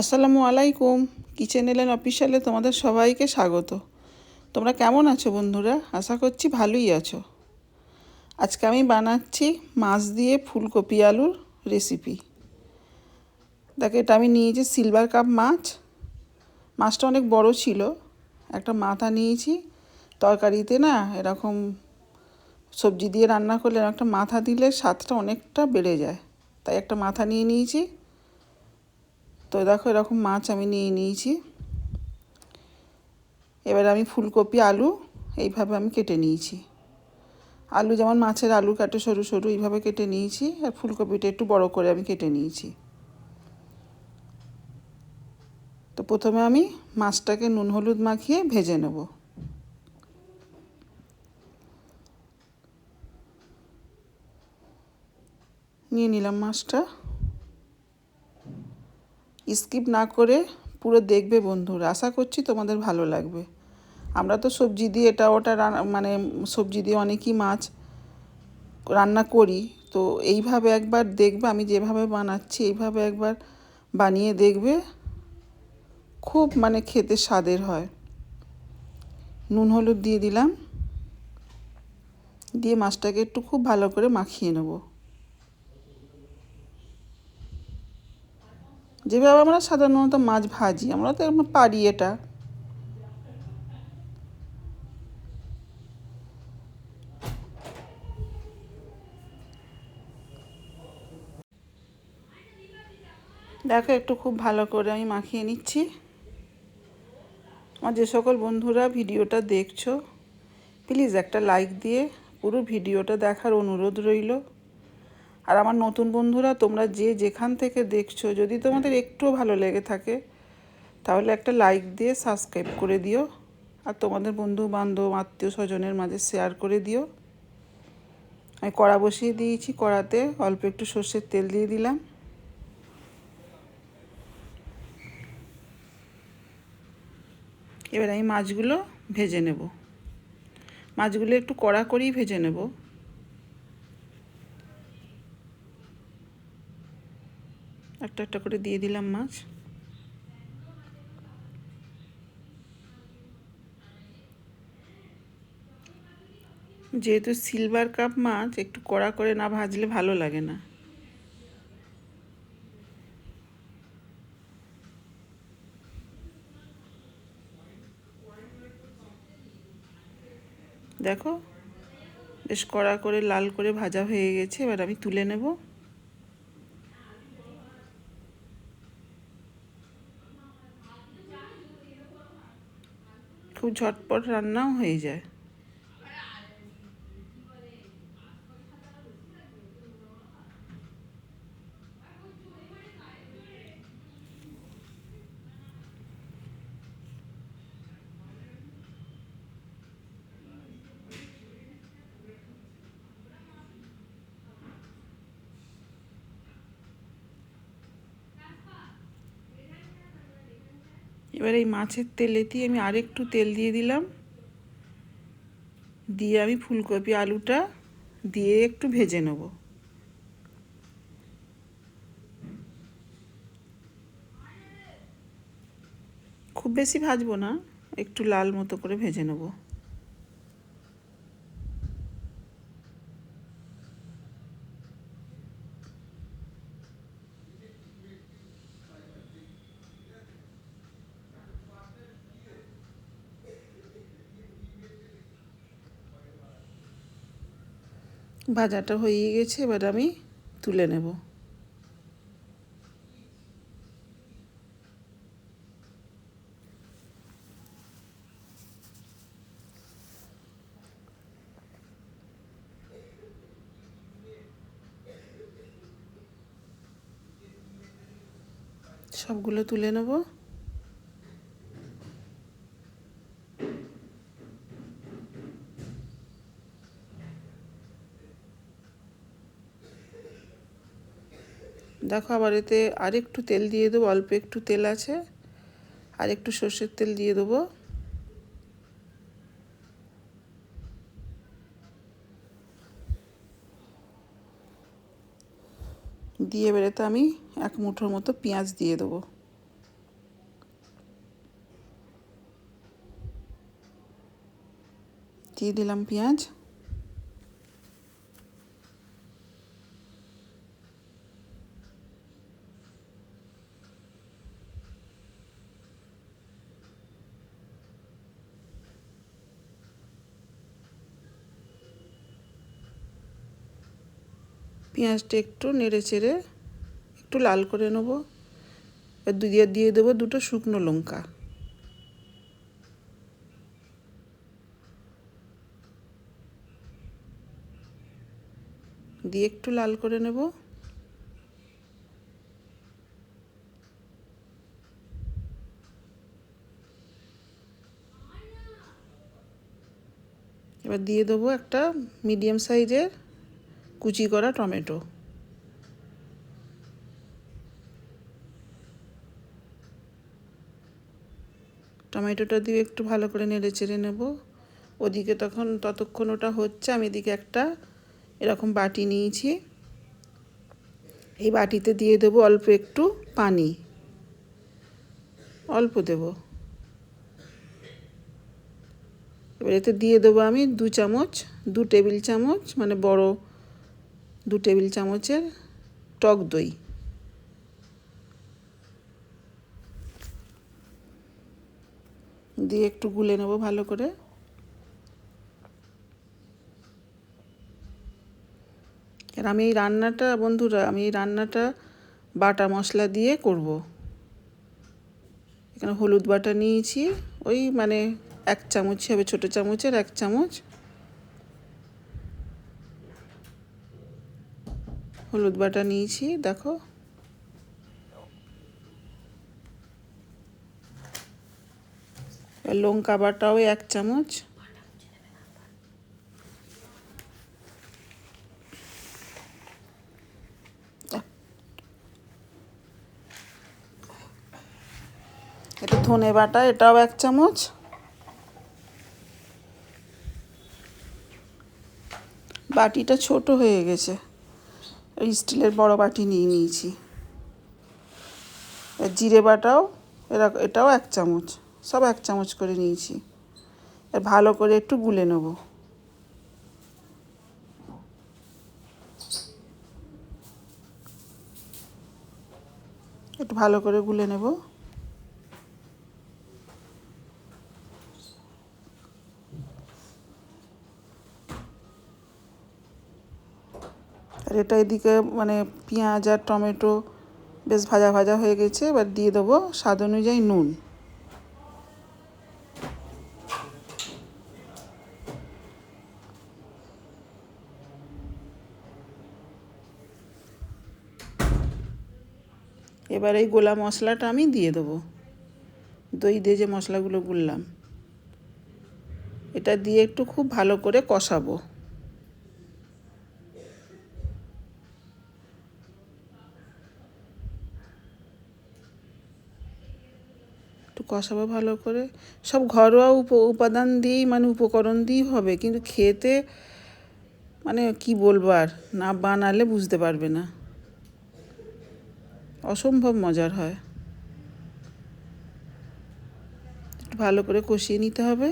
আসসালামু আলাইকুম। কিচেন এলেন অফিসিয়ালে তোমাদের সবাইকে স্বাগত। তোমরা কেমন আছো বন্ধুরা? আশা করছি ভালোই আছো। আজকে আমি বানাচ্ছি মাছ দিয়ে ফুলকপি আলুর রেসিপি দেখো, এটা আমি নিয়েছি সিলভার কাপ মাছ। মাছটা অনেক বড় ছিল। একটা মাথা নিয়েছি। তরকারিতে না এরকম সবজি দিয়ে রান্না করলে একটা মাথা দিলে স্বাদটা অনেকটা বেড়ে যায়। তাই একটা মাথা নিয়ে নিয়েছি। তো দেখো এরকম মাছ আমি নিয়ে নিয়েছি। এবার আমি ফুলকপি, আলু এইভাবে আমি কেটে নিয়েছি। আলু যেমন মাছের আলু কাটে সরু সরু এইভাবে কেটে নিয়েছি আর ফুলকপিটা একটু বড় করে আমি কেটে নিয়েছি। তো প্রথমে আমি মাছটাকে নুন হলুদ মাখিয়ে ভেজে নেব। নিয়ে নিলাম মাছটা। স্কিপ না করে পুরো দেখবে বন্ধুরা। আশা করছি তোমাদের ভালো লাগবে। আমরা তো সবজি দিয়ে এটা ওটা মানে সবজি দিয়ে অনেকই মাছ রান্না করি। তো এইভাবে একবার দেখবে, আমি যেভাবে বানাচ্ছি এইভাবে একবার বানিয়ে দেখবে, খুব মানে খেতে স্বাদের হয়। নুন, হলুদ দিয়ে দিলাম। দিয়ে মাছটাকে একটু খুব ভালো করে মাখিয়ে নেব। যেভাবে আমরা সাধারণত মাছ ভাজি, আমরা তো পারি এটা। দেখো, একটু খুব ভালো করে আমি মাখিয়ে নিচ্ছি। আমার যে সকল বন্ধুরা ভিডিওটা দেখছ, প্লিজ একটা লাইক দিয়ে পুরো ভিডিওটা দেখার অনুরোধ রইল। আর আমার নতুন বন্ধুরা, তোমরা যে যেখান থেকে দেখছ, যদি তোমাদের একটু ভালো লেগে থাকে, তাহলে একটা লাইক দিয়ে সাবস্ক্রাইব করে দিও। আর তোমাদের বন্ধু বান্ধব আত্মীয় স্বজনের মাঝে শেয়ার করে দিও। আমি কড়া বসিয়ে দিয়েছি, কড়াতে অল্প একটু সর্ষের তেল দিয়ে দিলাম। এবার আমি মাছগুলো ভেজে নেব। মাছগুলো একটু কড়া করেই ভেজে নেব। একটা একটা করে দিয়ে দিলাম মাছ। যেহেতু সিলভার কাপ মাছ, একটু কড়া করে না ভাজলে ভালো লাগে না। দেখো, বেশ কড়া করে, লাল করে ভাজা হয়ে গেছে, এবার আমি তুলে নেব খুব ঝটপট রান্নাও হয়ে যায়। এবার এই মাছের তেলেতেই আমি আরেকটু তেল দিয়ে দিলাম। দিয়ে আমি ফুলকপি আলুটা দিয়ে একটু ভেজে নেব। খুব বেশি ভাজবো না, একটু লাল মতো করে ভেজে নেব। ভাজাটা হয়ে গেছে এবার আমি তুলে নেব। সবগুলো তুলে নেব। দেখো আবার এতে আরেকটু তেল দিয়ে দেবো, অল্প একটু তেল আছে। আর একটু সর্ষের তেল দিয়ে দেবো। দিয়ে বেরোতে আমি এক মুঠোর মতো পেঁয়াজ দিয়ে দেবো। দিয়ে দিলাম পেঁয়াজ। পেঁয়াজটা একটু নেড়ে চেড়ে একটু লাল করে নেব। দিয়ে দিয়ে দেবো দুটো শুকনো লঙ্কা। দিয়ে একটু লাল করে নেব। এবার দিয়ে দেবো একটা মিডিয়াম সাইজের কুচি করা টমেটো। টমেটোটা দিয়ে একটু ভালো করে নেড়ে চেড়ে নেব। ওদিকে তখন ততক্ষণ ওটা হচ্ছে, আমি এদিকে একটা এরকম বাটি নিয়েছি। এই বাটিতে দিয়ে দেবো অল্প একটু পানি। অল্প দেব। এবার এতে দিয়ে দেবো আমি দু চামচ, দু টেবিল চামচ মানে বড় দু টেবিল চামচের টক দই। দিয়ে একটু গুলে নেব ভালো করে। আর আমি এই রান্নাটা, বন্ধুরা, আমি এই রান্নাটা বাটা মশলা দিয়ে করব। এখানে হলুদ বাটা নিয়েছি, ওই মানে এক চামচ হবে, ছোটো চামচের এক চামচ। হলুদ বাটা নিয়েছি, দেখো। লঙ্কা বাটাও এক চামচ। এটা ধনে বাটা, এটাও এক চামচ। বাটিটা ছোট হয়ে গেছে। ওই স্টিলের বড় বাটি নিয়ে নিয়েছি। জিরে বাটাও, এরা, এটাও এক চামচ, সব এক চামচ করে নিয়েছি। আর ভালো করে একটু গুলে নেব। একটু ভালো করে গুলে নেব। আর এটা এদিকে মানে পেঁয়াজ আর টমেটো বেশ ভাজা ভাজা হয়ে গেছে, এবার দিয়ে দেবো স্বাদ অনুযায়ী নুন। এবার এই গোলা মশলাটা আমি দিয়ে দেবো। দই দিয়ে যে মশলাগুলো গুললাম, এটা দিয়ে একটু খুব ভালো করে কষাবো। কষাবো ভালো করে। সব ঘরোয়া উপ উপাদান দিয়েই মানে উপকরণ দিয়েই হবে। কিন্তু খেতে মানে কি বলব আর, না বানালে বুঝতে পারবে না। অসম্ভব মজার হয়। ভালো করে কষিয়ে নিতে হবে।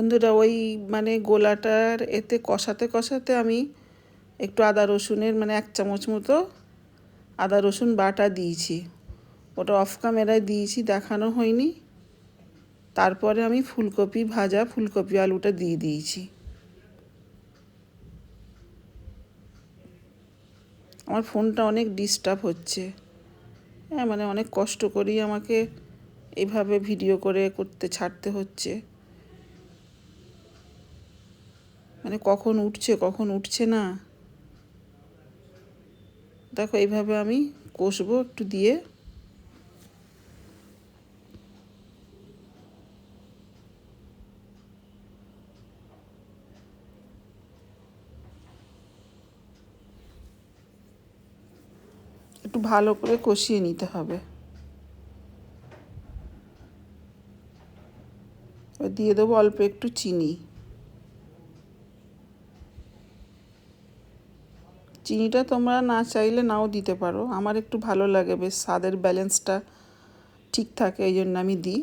বন্ধুরা, ওই মানে গোলাটার এতে কষাতে কষাতে আমি একটু আদা রসুনের মানে এক চামচ মতো আদা রসুন বাটা দিয়েছি। ওটা অফ ক্যামেরায় দিয়েছি, দেখানো হয়নি। তারপরে আমি ফুলকপি ভাজা, ফুলকপি আলুটা দিয়ে দিয়েছি। আমার ফোনটা অনেক ডিস্টার্ব হচ্ছে। হ্যাঁ মানে অনেক কষ্ট করেই আমাকে এভাবে ভিডিও করে করতে, ছাড়তে হচ্ছে। মানে কখন উঠছে কখন উঠছে না। দেখো, এইভাবে আমি কষবো একটু দিয়ে। একটু ভালো করে কষিয়ে নিতে হবে। দিয়ে দেবো অল্প একটু চিনি। চিনিটা তোমরা না চাইলে নাও দিতে পারো। আমার একটু ভালো লাগে, বেশ স্বাদের ব্যালেন্সটা ঠিক থাকে, এই জন্য আমি দিই।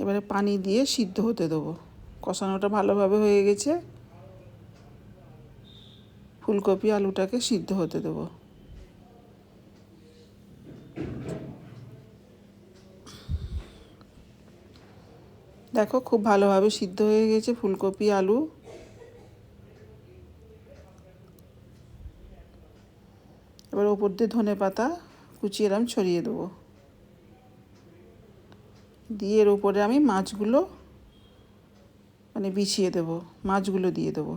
এবারে পানি দিয়ে সিদ্ধ হতে দেবো। কষানোটা ভালোভাবে হয়ে গেছে। ফুলকপি, আলুটাকে সিদ্ধ হতে দেবো। দেখো, খুব ভালোভাবে সিদ্ধ হয়ে গেছে ফুলকপি, আলু। এবার ওপর দিয়ে ধনে পাতা কুচিয়ে এরম ছড়িয়ে দেবো। দিয়ে এর উপরে আমি মাছগুলো মানে বিছিয়ে দেবো, মাছগুলো দিয়ে দেবো।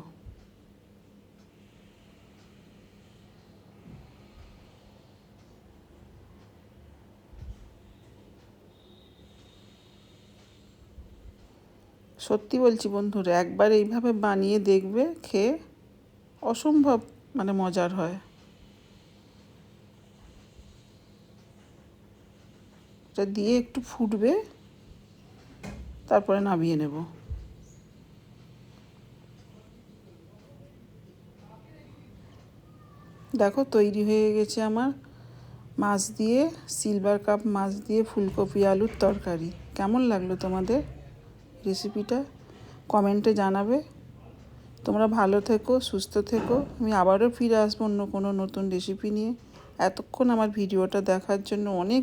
সত্যি বলছি বন্ধুরা, একবার এইভাবে বানিয়ে দেখবে, খেয়ে অসম্ভব মানে মজার হয়। এটা দিয়ে একটু ফুটবে, তারপরে নামিয়ে নেব। দেখো তৈরি হয়ে গেছে আমার মাছ দিয়ে সিলভার কাপ মাছ দিয়ে ফুলকপি আলুর তরকারি। কেমন লাগল তোমাদের? রেসিপিটা কমেন্টে জানাবে। তোমরা ভালো থেকো, সুস্থ থেকো। আমি আবারও ফিরে আসব অন্য কোনো নতুন রেসিপি নিয়ে। এতক্ষণ আমার ভিডিওটা দেখার জন্য অনেক